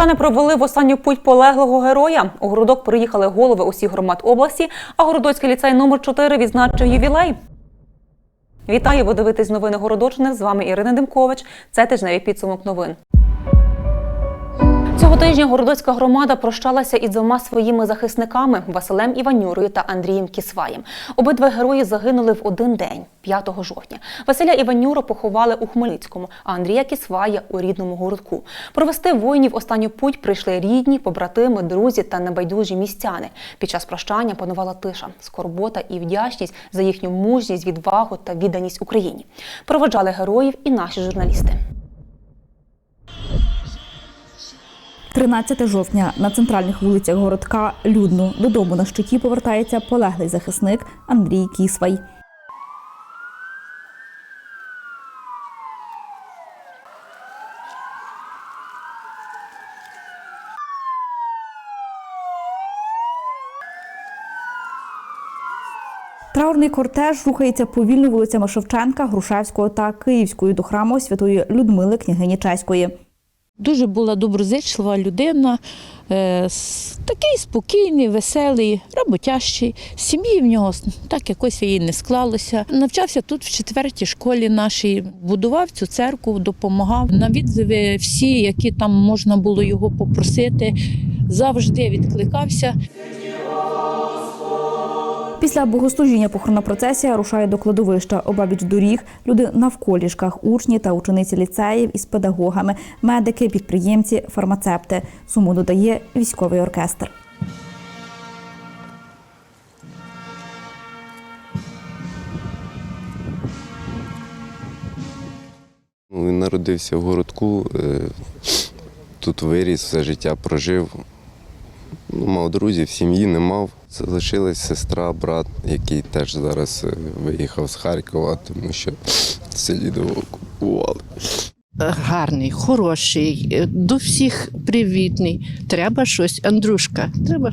Городочани провели в останню путь полеглого героя. У городок приїхали голови усіх громад області, а Городоцький ліцей номер 4 відзначив ювілей. Вітаю, ви дивитесь новини Городочини. З вами Ірина Демкович. Це тижневий підсумок новин. Цього тижня Городоцька громада прощалася із двома своїми захисниками Василем Іванюрою та Андрієм Кісваєм. Обидва герої загинули в один день, 5 жовтня. Василя Іванюру поховали у Хмельницькому, а Андрія Кісвая у рідному городку. Провести воїнів останню путь прийшли рідні, побратими, друзі та небайдужі містяни. Під час прощання панувала тиша, скорбота і вдячність за їхню мужність, відвагу та відданість Україні. Проводжали героїв і наші журналісти. 13 жовтня на центральних вулицях городка людно додому на щиті повертається полеглий захисник Андрій Кісвай. Траурний кортеж рухається повільно вулицями Шевченка, Грушевського та Київською до храму святої Людмили Княгині Чеської. Дуже була доброзичлива людина, е, такий спокійний, веселий, роботящий. Сім'ї в нього так якось її не склалося. Навчався тут в четвертій школі нашій, будував цю церкву, допомагав. На відзиви всі, які там можна було його попросити, завжди відкликався. Після богослужіння похоронна процесія рушає до кладовища обабіч доріг. Люди навколішках, учні та учениці ліцеїв із педагогами, медики, підприємці, фармацепти. Суму додає військовий оркестр. Ну, Він народився в городку, е, тут виріс, все життя прожив. Ну, мав друзів, сім'ї не мав. Залишилась сестра, брат, який теж зараз е, виїхав з Харкова, тому що в селі окупували. гарний, хороший, е, до всіх привітний. Треба щось, Андрушка, треба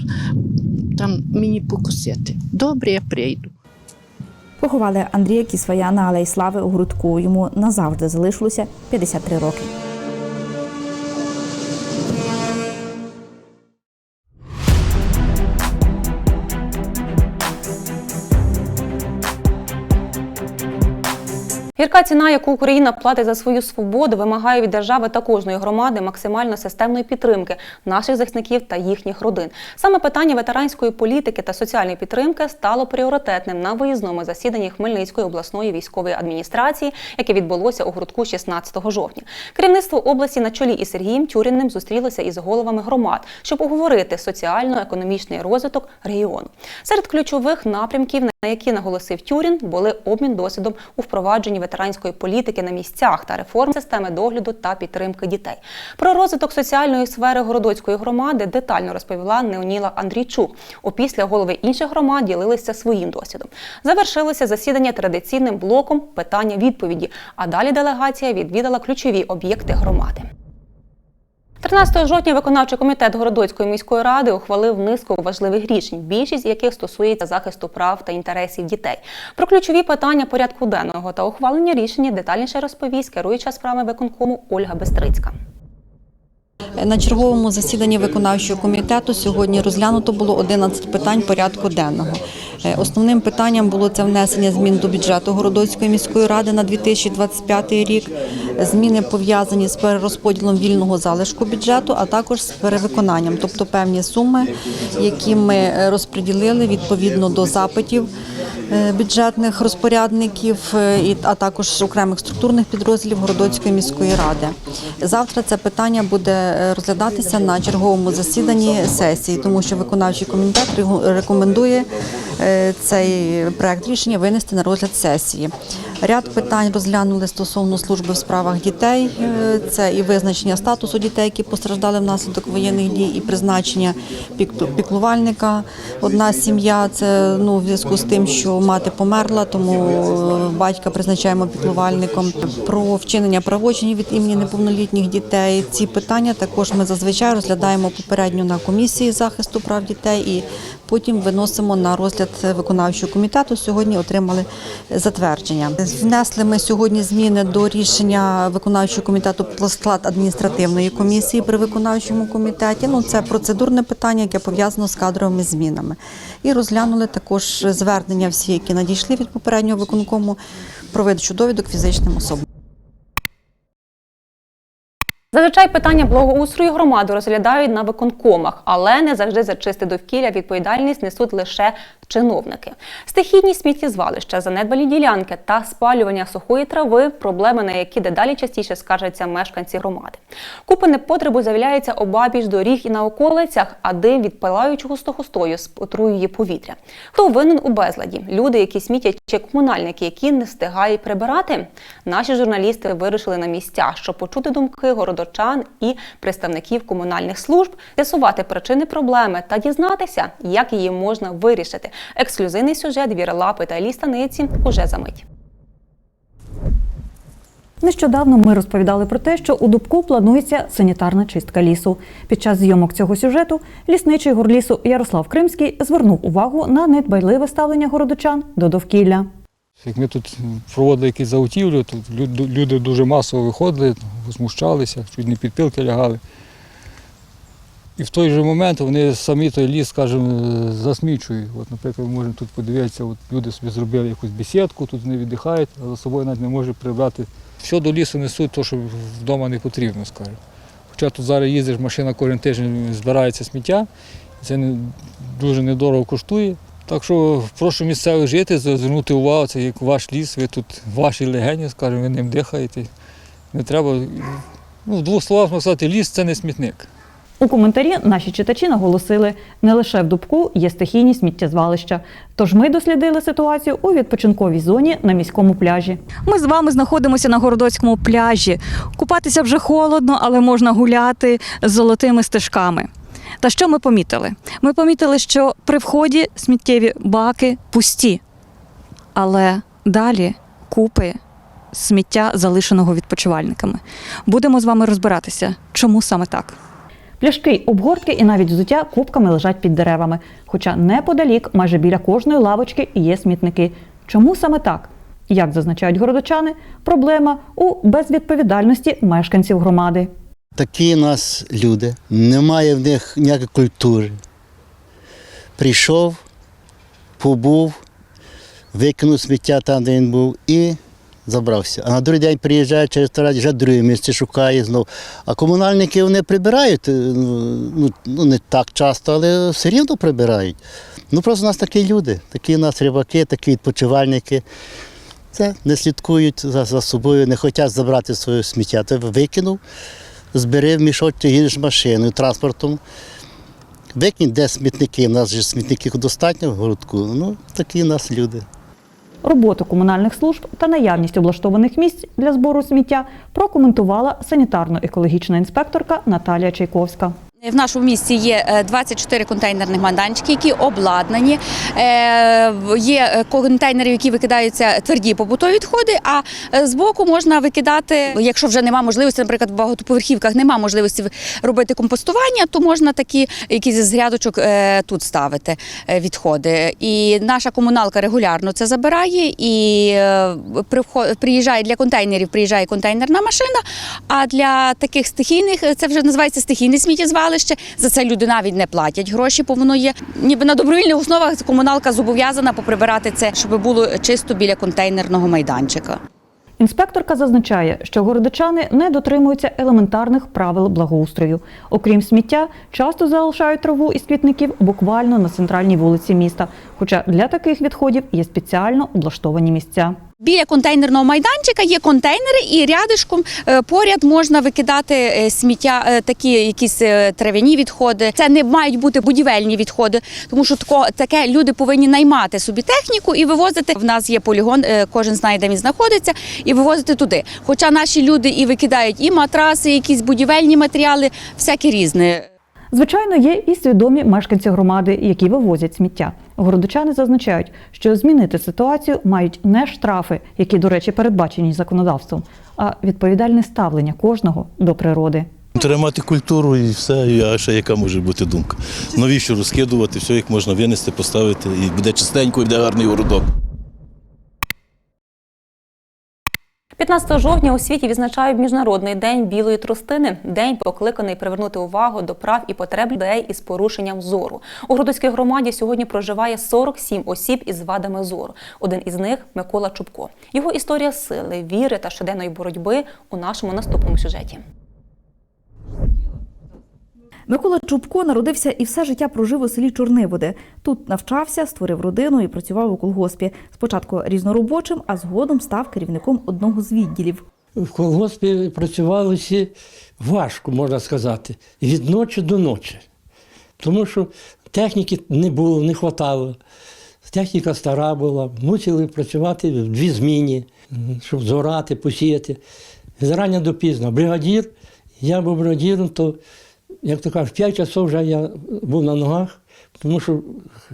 там мені покусити. Добре, я прийду. Поховали Андрія Кісвая на Алеї Слави у Грудку. Йому назавжди залишилося 53 роки. Гірка ціна, яку Україна платить за свою свободу, вимагає від держави та кожної громади максимально системної підтримки наших захисників та їхніх родин. Саме питання ветеранської політики та соціальної підтримки стало пріоритетним на виїзному засіданні Хмельницької обласної військової адміністрації, яке відбулося у грудку 16 жовтня. Керівництво області на чолі із Сергієм Тюрінним зустрілося із головами громад, щоб обговорити соціально-економічний розвиток регіону. Серед ключових напрямків, на які наголосив Тюрін, були обмін досвідом у впровадженні ветеранської політики на місцях та реформ системи догляду та підтримки дітей. Про розвиток соціальної сфери городоцької громади детально розповіла Неоніла Андрійчук. Опісля голови інших громад ділилися своїм досвідом. Завершилося засідання традиційним блоком питання-відповіді. А далі делегація відвідала ключові об'єкти громади. 13 жовтня виконавчий комітет Городоцької міської ради ухвалив низку важливих рішень, більшість яких стосується захисту прав та інтересів дітей. Про ключові питання порядку денного та ухвалення рішення детальніше розповість керуюча справами виконкому Ольга Бестрицька. На черговому засіданні виконавчого комітету сьогодні розглянуто було 11 питань порядку денного. Е, Основним питанням було це внесення змін до бюджету Городоцької міської ради на 2025 рік, зміни пов'язані з перерозподілом вільного залишку бюджету, а також з перевиконанням, тобто певні суми, які ми е, розподілили відповідно до запитів е, бюджетних розпорядників, а також окремих структурних підрозділів Городоцької міської ради. Завтра це питання буде розглядатися на черговому засіданні сесії, тому що виконавчий комітет рекомендує цей проект рішення винести на розгляд сесії. Ряд питань розглянули стосовно служби в справах дітей. Е, Це і визначення статусу дітей, які постраждали внаслідок воєнних дій, і призначення піклувальника. Одна сім'я це ну в зв'язку з тим, що мати померла, тому е, батька призначаємо піклувальником. Про вчинення правочинів від імені неповнолітніх дітей. Ці питання також ми зазвичай розглядаємо попередньо на комісії захисту прав дітей і Потім виносимо на розгляд виконавчого комітету. Сьогодні отримали затвердження. Внесли ми сьогодні зміни до рішення виконавчого комітету про склад адміністративної комісії при виконавчому комітеті. Ну це процедурне питання, яке пов'язано з кадровими змінами. І розглянули також звернення всі, які надійшли від попереднього виконкому про довідок фізичним особам. Зазвичай питання благоустрою громади розглядають на виконкомах, але не завжди за чисте довкілля відповідальність несуть лише чиновники. Стихійні сміттєзвалища, занедбалі ділянки та спалювання сухої трави проблеми, на які дедалі частіше скаржаться мешканці громади. Купи непотребу з'являються обабіч доріг і на околицях, а дим від палаючого стогостою отруює повітря. Хто винен у безладі? Люди, які смітять, чи комунальники, які не встигають прибирати? Наші журналісти вирушили на місця, щоб почути думки городочан і представників комунальних служб, з'ясувати причини проблеми та дізнатися, як її можна вирішити. Ексклюзивний сюжет Віри Лапи та Елі Станиці уже за мить. Нещодавно ми розповідали про те, що у Дубку планується санітарна чистка лісу. Під час зйомок цього сюжету лісничий горлісу Ярослав Кримський звернув увагу на недбайливе ставлення городочан до довкілля. Як ми тут проводили якісь заготівлю, тут люди дуже масово виходили, возмущалися, чуть не підпилки лягали. І в той же момент вони самі той ліс, скажімо, засмічують. От, наприклад, ми можемо тут подивитися, от люди собі зробили якусь бесідку, тут вони віддихають, а за собою навіть не можуть прибрати. Все до лісу несуть, то, що вдома не потрібно, скажімо. Хоча тут зараз їздиш, машина кожен тиждень збирається сміття, це не, дуже недорого коштує. Так що прошу місцевих жителів звернути увагу, це як ваш ліс, ви тут ваші легені, скажімо, ви ним дихаєте. Не треба. Ну, в двох словах можна сказати, ліс це не смітник. У коментарі наші читачі наголосили, не лише в Дубку є стихійні сміттєзвалища. Тож ми дослідили ситуацію у відпочинковій зоні на міському пляжі. Ми з вами знаходимося на Городоцькому пляжі. Купатися вже холодно, але можна гуляти з золотими стежками. Та що ми помітили? Ми помітили, що при вході сміттєві баки пусті, але далі купи сміття, залишеного відпочивальниками. Будемо з вами розбиратися, чому саме так. Пляшки, обгортки і навіть взуття кубками лежать під деревами. Хоча неподалік, майже біля кожної лавочки є смітники. Чому саме так? Як зазначають городочани, проблема у безвідповідальності мешканців громади. Такі у нас люди, немає в них ніякої культури. Прийшов, побув, викинув сміття там, де він був, і забрався. А на другий день приїжджає через три вже друге місце шукає знов. А комунальники вони прибирають, е, ну, ну не так часто, але все рівно прибирають. Ну просто у нас такі люди, такі у нас рибаки, такі відпочивальники. Це не слідкують за, за собою, не хочуть забрати своє сміття. Ти викинув, збери в мішочок, їдеш машиною, транспортом. Викинь, де смітники. У нас же смітників достатньо в городку. Ну, такі у нас люди. Роботу комунальних служб та наявність облаштованих місць для збору сміття прокоментувала санітарно-екологічна інспекторка Наталія Чайковська. В нашому місті є е, 24 контейнерних майданчики, які обладнані. Е, Є е, контейнери, які викидаються тверді побутові відходи. А е, збоку можна викидати, якщо вже немає можливості, наприклад, в багатоповерхівках немає можливості робити компостування, то можна такі якісь з грядочок е, тут ставити е, відходи. І наша комуналка регулярно це забирає і е, приїжджає для контейнерів, приїжджає контейнерна машина. А для таких стихійних е, це вже називається стихійне сміттєзвалище. За це люди навіть не платять гроші, бо воно є ніби на добровільних основах. Комуналка зобов'язана поприбирати це, щоб було чисто біля контейнерного майданчика. Інспекторка зазначає, що городичани не дотримуються елементарних правил благоустрою. Окрім сміття, часто залишають траву із квітників буквально на центральній вулиці міста. Хоча для таких відходів є спеціально облаштовані місця. Біля контейнерного майданчика є контейнери, і рядишком е, поряд можна викидати е, сміття, е, такі якісь трав'яні відходи. Це не мають бути будівельні відходи, тому що тако, таке люди повинні наймати собі техніку і вивозити. В нас є полігон, кожен знає, де він знаходиться, і вивозити туди. Хоча наші люди і викидають і матраси, і якісь будівельні матеріали, всяке різне. Звичайно, є і свідомі мешканці громади, які вивозять сміття. Городочани зазначають, що змінити ситуацію мають не штрафи, які, до речі, передбачені законодавством, а відповідальне ставлення кожного до природи. Треба мати культуру і все, а ще яка може бути думка. Навіщо розкидувати, все як можна винести, поставити, і буде чистенько, і буде гарний городок. 15 жовтня у світі відзначають Міжнародний день білої тростини. День покликаний привернути увагу до прав і потреб людей із порушенням зору. У Гродоцькій громаді сьогодні проживає 47 осіб із вадами зору. Один із них Микола Чубко. Його історія сили, віри та щоденної боротьби у нашому наступному сюжеті. Микола Чубко народився і все життя прожив у селі Чорниводи. Тут навчався, створив родину і працював у колгоспі. Спочатку різноробочим, а згодом став керівником одного з відділів. В колгоспі працювалося важко, можна сказати, від ночі до ночі. Тому що техніки не було, не вистачало. Техніка стара була, мусили працювати в дві зміни, щоб зорати, посіяти. Зрання до пізно. Бригадір, я був бригадіром, то, як то кажуть, в 5 часов вже я був на ногах, тому що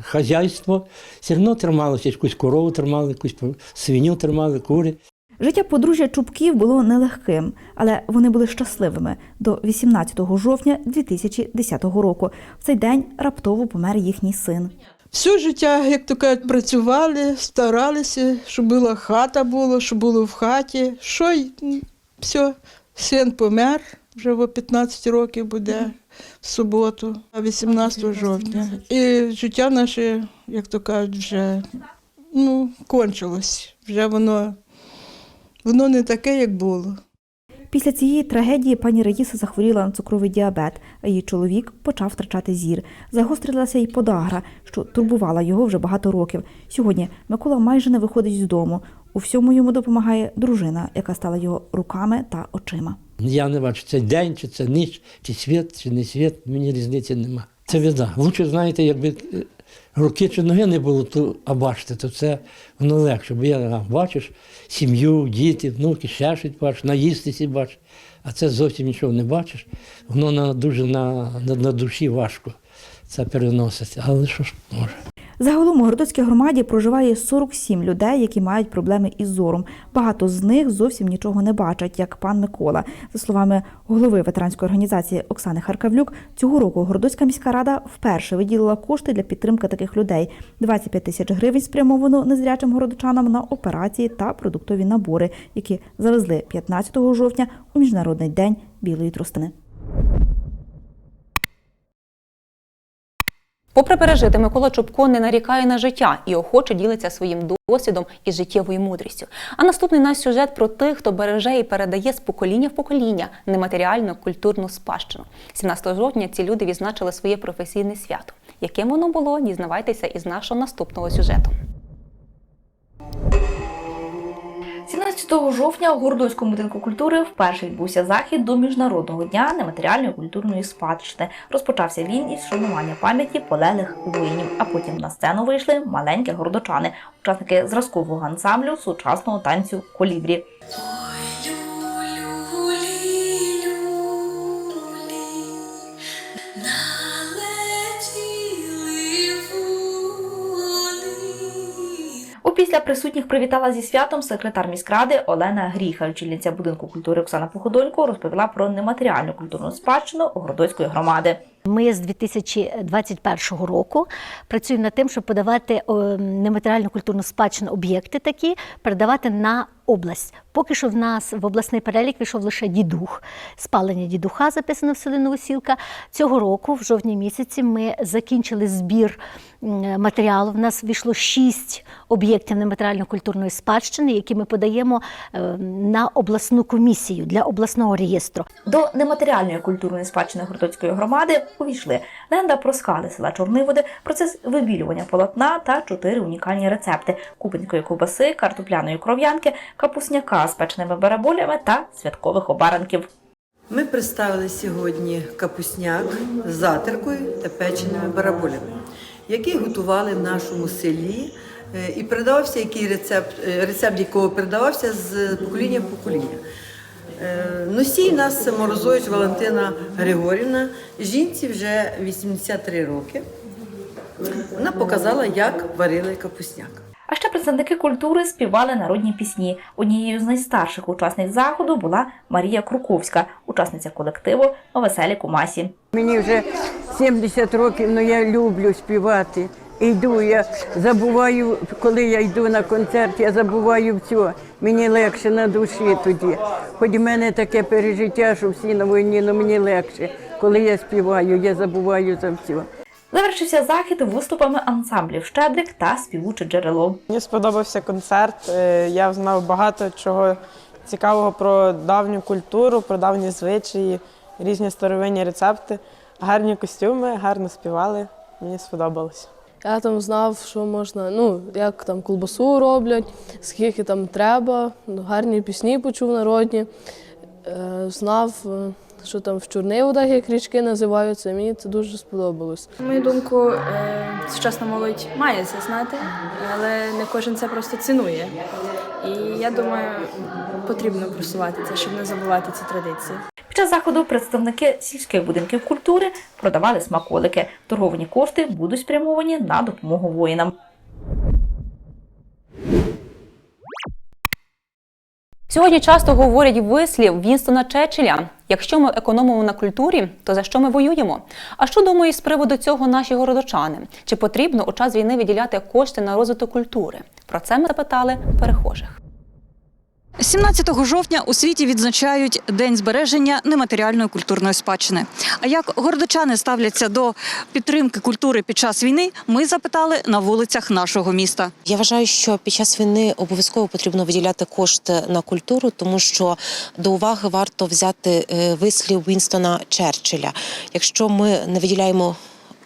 хазяйство все одно трималося, якусь корову тримали, якусь свиню тримали, кури. Життя подружжя Чубків було нелегким, але вони були щасливими до 18 жовтня 2010 року. В цей день раптово помер їхній син. Все життя, як то кажуть, працювали, старалися, щоб була хата була, щоб було в хаті. Що й все, син помер, вже в 15 років буде в суботу, а 18 жовтня. І життя наше, як то кажуть, вже ну, кончилось. Вже воно, воно не таке, як було. Після цієї трагедії пані Раїса захворіла на цукровий діабет, а її чоловік почав втрачати зір. Загострилася й подагра, що турбувала його вже багато років. Сьогодні Микола майже не виходить з дому. У всьому йому допомагає дружина, яка стала його руками та очима. Я не бачу, це день, чи це ніч, чи світ, чи не світ, мені різниці нема. Це біда. Лучше, знаєте, якби е, руки чи ноги не було, то, а бачите, то це воно легше. Бо я бачиш сім'ю, діти, внуки, ще щось бачиш, наїстися бачиш. А це зовсім нічого не бачиш. Воно на, дуже на, на, на душі важко це переноситься. Але що ж може? Загалом у Городоцькій громаді проживає 47 людей, які мають проблеми із зором. Багато з них зовсім нічого не бачать, як пан Микола. За словами голови ветеранської організації Оксани Харкавлюк, цього року Городоцька міська рада вперше виділила кошти для підтримки таких людей. 25 тисяч гривень спрямовано незрячим городочанам на операції та продуктові набори, які завезли 15 жовтня у міжнародний день білої тростини. Попри пережити, Микола Чубко не нарікає на життя і охоче ділиться своїм досвідом і життєвою мудрістю. А наступний наш сюжет про тих, хто береже і передає з покоління в покоління нематеріальну культурну спадщину. 17 жовтня ці люди відзначили своє професійне свято. Яким воно було, дізнавайтеся із нашого наступного сюжету. 17 жовтня у Городоцькому будинку культури вперше відбувся захід до Міжнародного дня нематеріальної культурної спадщини. Розпочався він із шанування пам'яті полеглих воїнів, а потім на сцену вийшли маленькі городочани, учасники зразкового ансамблю сучасного танцю колібрі. Опісля присутніх привітала зі святом секретар міськради Олена Гріха. Очільниця будинку культури Оксана Походонько розповіла про нематеріальну культурну спадщину Городоцької громади. Ми з 2021 року працюємо над тим, щоб подавати нематеріальну культурну спадщину об'єкти такі, передавати на область. Поки що в нас в обласний перелік вийшов лише дідух. Спалення дідуха записано в селі Новосілка. Цього року, в жовтні місяці, ми закінчили збір матеріалу. В нас вийшло шість об'єктів нематеріально-культурної спадщини, які ми подаємо е, на обласну комісію для обласного реєстру. До нематеріальної культурної спадщини Городоцької громади увійшли легенда про скали села Чорниводи, процес вибілювання полотна та чотири унікальні рецепти купинської ковбаси, картопляної кров'янки, капусняка з печеними бараболями та святкових обаранків. Ми представили сьогодні капусняк з затеркою та печеними бараболями, який готували в нашому селі е, і передавався який рецепт, е, рецепт якого передавався з покоління в покоління. Е, Носій нас Морозович Валентина Григорівна, жінці вже 83 роки. Вона показала, як варили капусняк. А ще представники культури співали народні пісні. Однією з найстарших учасниць заходу була Марія Круковська, учасниця колективу Веселі Кумасі. Мені вже 70 років, але я люблю співати. Йду, я забуваю, коли я йду на концерт, я забуваю все. Мені легше на душі тоді. Хоч в мене таке пережиття, що всі на війні, але мені легше. Коли я співаю, я забуваю за все. Завершився захід виступами ансамблів Щедрик та співуче джерело. Мені сподобався концерт. е, Я знав багато чого цікавого про давню культуру, про давні звичаї, різні старовинні рецепти, гарні костюми, гарно співали. Мені сподобалось. Я там знав, що можна, ну, як там колбасу роблять, скільки там треба, гарні пісні почув народні. Е, знав, е, що там в Чорниводах, як річки називаються, мені це дуже сподобалось. На мою думку, е, сучасна молодь має це знати, але не кожен це просто цінує. І я думаю, потрібно просувати це, щоб не забувати ці традиції. Під час заходу представники сільських будинків культури продавали смаколики. Торговні кошти будуть спрямовані на допомогу воїнам. Сьогодні часто говорять вислів Вінстона Чечеля: Якщо ми економимо на культурі, то за що ми воюємо? А що думають з приводу цього наші городочани? Чи потрібно у час війни виділяти кошти на розвиток культури? Про це ми запитали перехожих. 17 жовтня у світі відзначають День збереження нематеріальної культурної спадщини. А як городочани ставляться до підтримки культури під час війни, ми запитали на вулицях нашого міста. Я вважаю, що під час війни обов'язково потрібно виділяти кошти на культуру, тому що до уваги варто взяти е, вислів Вінстона Черчилля. Якщо ми не виділяємо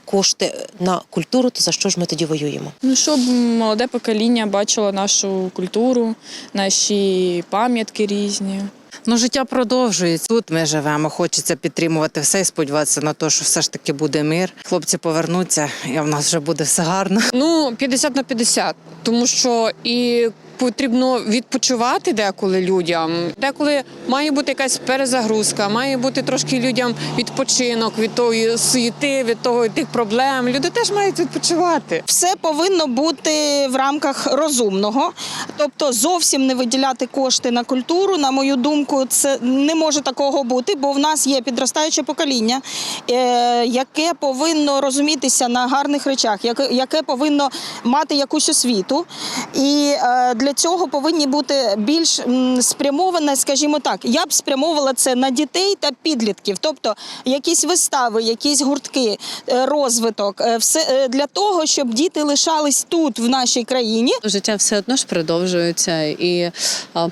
кошти на культуру, то за що ж ми тоді воюємо? Ну, щоб молоде покоління бачило нашу культуру, наші пам'ятки різні. Ну, життя продовжується. Тут ми живемо. Хочеться підтримувати все і сподіватися на те, що все ж таки буде мир. Хлопці повернуться, і в нас вже буде все гарно. Ну, 50 на 50, тому що і потрібно відпочивати деколи людям. Деколи має бути якась перезагрузка, має бути трошки людям відпочинок від тої суєти, від того тих проблем. Люди теж мають відпочивати. Все повинно бути в рамках розумного, тобто зовсім не виділяти кошти на культуру. На мою думку, це не може такого бути, бо в нас є підростаюче покоління, е, яке повинно розумітися на гарних речах, яке, повинно мати якусь освіту. І е, для цього повинні бути більш м, спрямоване, скажімо так, я б спрямовувала це на дітей та підлітків, тобто якісь вистави, якісь гуртки, е, розвиток, е, все е, для того, щоб діти лишались тут, в нашій країні. Життя все одно ж продовжується, і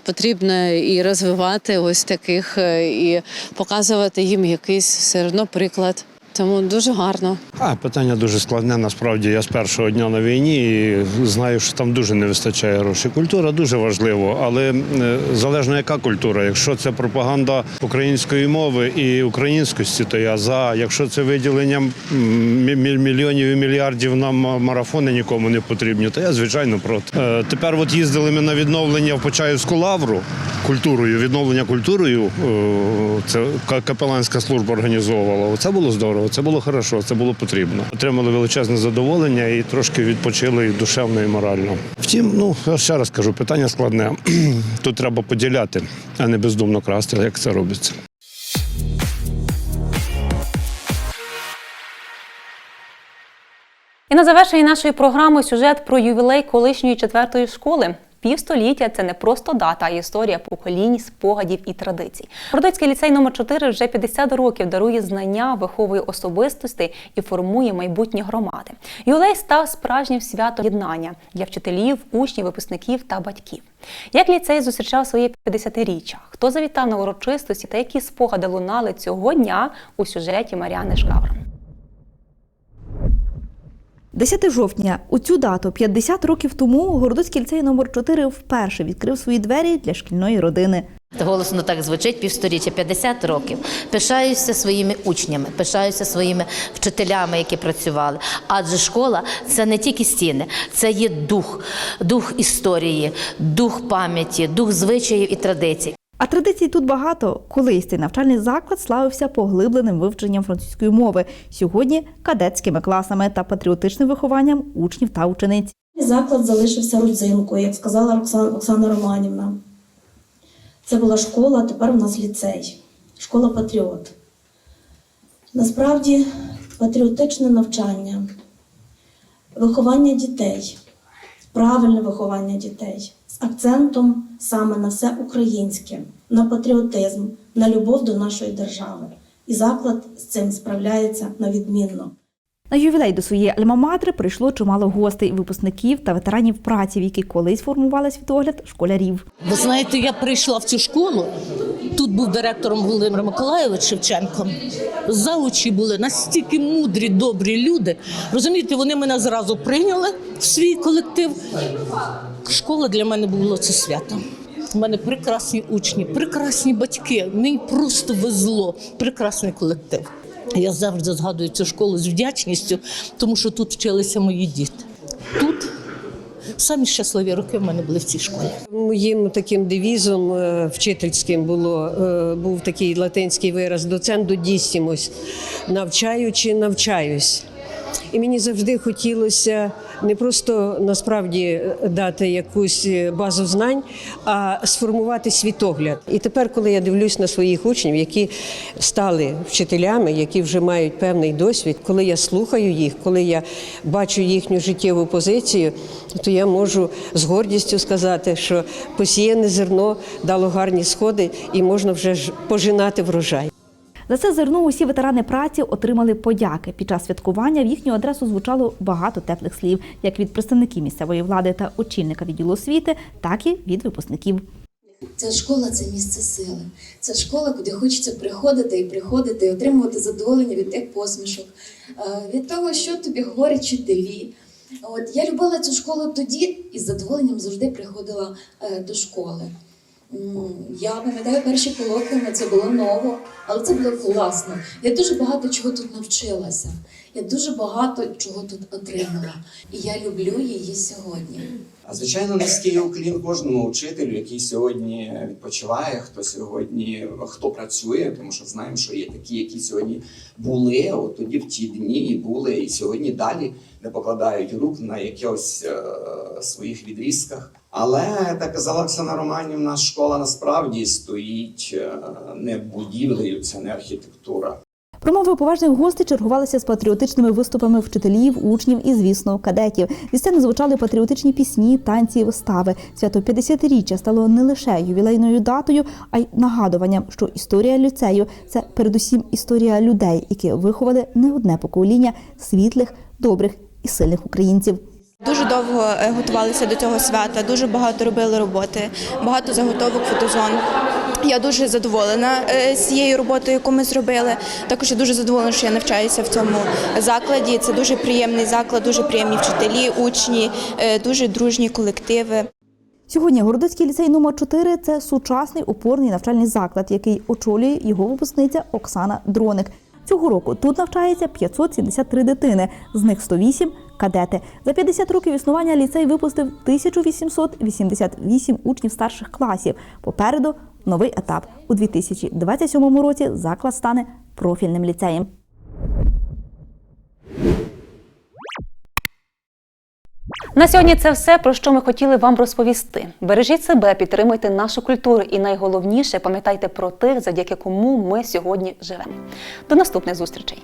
потрібно і розвивати ось таких, і показувати їм якийсь все одно приклад. Тому дуже гарно. А питання дуже складне. Насправді я з першого дня на війні і знаю, що там дуже не вистачає грошей. Культура дуже важливо, але е, залежно яка культура. Якщо це пропаганда української мови і українськості, то я за. Якщо це виділення мільйонів і мільярдів на марафони нікому не потрібні, то я звичайно проти. Е, Тепер от їздили ми на відновлення в Почаївську лавру культурою, відновлення культурою. е, Це капеланська служба організовувала. Це було здорово, це було хорошо, це було потрібно. Отримали величезне задоволення і трошки відпочили і душевно, і морально. Втім, ну ще раз кажу, питання складне. Тут треба поділяти, а не бездумно красти, як це робиться. І на завершення нашої програми сюжет про ювілей колишньої четвертої школи. Півстоліття це не просто дата, а історія поколінь, спогадів і традицій. Городоцький ліцей номер 4 вже 50 років дарує знання, виховує особистості і формує майбутні громади. Ювілей став справжнім святом єднання для вчителів, учнів, випускників та батьків. Як ліцей зустрічав своє 50-річчя? Хто завітав на урочистості та які спогади лунали цього дня у сюжеті Маріани Шкаврон? 10 жовтня у цю дату 50 років тому Городоцький ліцей номер 4 вперше відкрив свої двері для шкільної родини. Голосно так звучить півсторіччя, 50 років. Пишаюся своїми учнями, пишаюся своїми вчителями, які працювали. Адже школа це не тільки стіни, це є дух, дух історії, дух пам'яті, дух звичаїв і традицій. А традицій тут багато. Колись цей навчальний заклад славився поглибленим вивченням французької мови. Сьогодні кадетськими класами та патріотичним вихованням учнів та учениць. Заклад залишився родзинкою, як сказала Оксана, Романівна. Це була школа, а тепер у нас ліцей, школа Патріот. Насправді патріотичне навчання, виховання дітей, правильне виховання дітей з акцентом саме на все українське, на патріотизм, на любов до нашої держави. І заклад з цим справляється на відмінно. На ювілей до своєї альма-матери прийшло чимало гостей, випускників та ветеранів праці, в які колись формували світогляд школярів. Ви знаєте, я прийшла в цю школу. Тут був директором Володимир Миколайович Шевченко. Заучі були настільки мудрі, добрі люди. Розумієте, вони мене зразу прийняли в свій колектив. Школа для мене було це свято. У мене прекрасні учні, прекрасні батьки. Мені просто везло. Прекрасний колектив. Я завжди згадую цю школу з вдячністю, тому що тут вчилися мої діти. Тут самі щасливі роки в мене були в цій школі. Моїм таким девізом е, вчительським було е, був такий латинський вираз доцент дісімось, навчаючи, навчаюсь. І мені завжди хотілося не просто насправді дати якусь базу знань, а сформувати світогляд. І тепер, коли я дивлюсь на своїх учнів, які стали вчителями, які вже мають певний досвід, коли я слухаю їх, коли я бачу їхню життєву позицію, то я можу з гордістю сказати, що посіяне зерно дало гарні сходи і можна вже пожинати врожай. За це зерно усі ветерани праці отримали подяки. Під час святкування в їхню адресу звучало багато теплих слів, як від представників місцевої влади та очільника відділу освіти, так і від випускників. Ця школа це місце сили. Це школа, куди хочеться приходити і приходити, і отримувати задоволення від тих посмішок, е, від того, що тобі говорять вчителі. От я любила цю школу тоді і з задоволенням завжди приходила е, до школи. Я пам'ятаю перші колоквіуми, це було ново, але це було класно. Я дуже багато чого тут навчилася. Я дуже багато чого тут отримала. І я люблю її сьогодні. А звичайно, низький уклін кожному вчителю, який сьогодні відпочиває, хто сьогодні хто працює, тому що знаємо, що є такі, які сьогодні були, от тоді в ті дні і були, і сьогодні далі не покладають рук на якихось е, своїх відрізках. Але так казала Оксана Романівна, школа насправді стоїть е, не будівлею, це не архітектура. Промови поважних гостей чергувалися з патріотичними виступами вчителів, учнів і, звісно, кадетів. Зі сцени звучали патріотичні пісні, танці і вистави. Свято 50-річчя стало не лише ювілейною датою, а й нагадуванням, що історія ліцею це передусім історія людей, які виховали не одне покоління світлих, добрих і сильних українців. Дуже довго е, готувалися до цього свята, дуже багато робили роботи, багато заготовок фотозон. Я дуже задоволена е, цією роботою, яку ми зробили. Також я дуже задоволена, що я навчаюся в цьому закладі. Це дуже приємний заклад, дуже приємні вчителі, учні, е, дуже дружні колективи. Сьогодні Городоцький ліцей номер 4 це сучасний опорний навчальний заклад, який очолює його випускниця Оксана Дроник. Цього року тут навчається 573 дитини, з них 108 – кадети. За 50 років існування ліцей випустив 1888 учнів старших класів. Попереду новий етап. У 2027 році заклад стане профільним ліцеєм. На сьогодні це все, про що ми хотіли вам розповісти. Бережіть себе, підтримуйте нашу культуру і найголовніше пам'ятайте про тих, завдяки кому ми сьогодні живемо. До наступних зустрічей!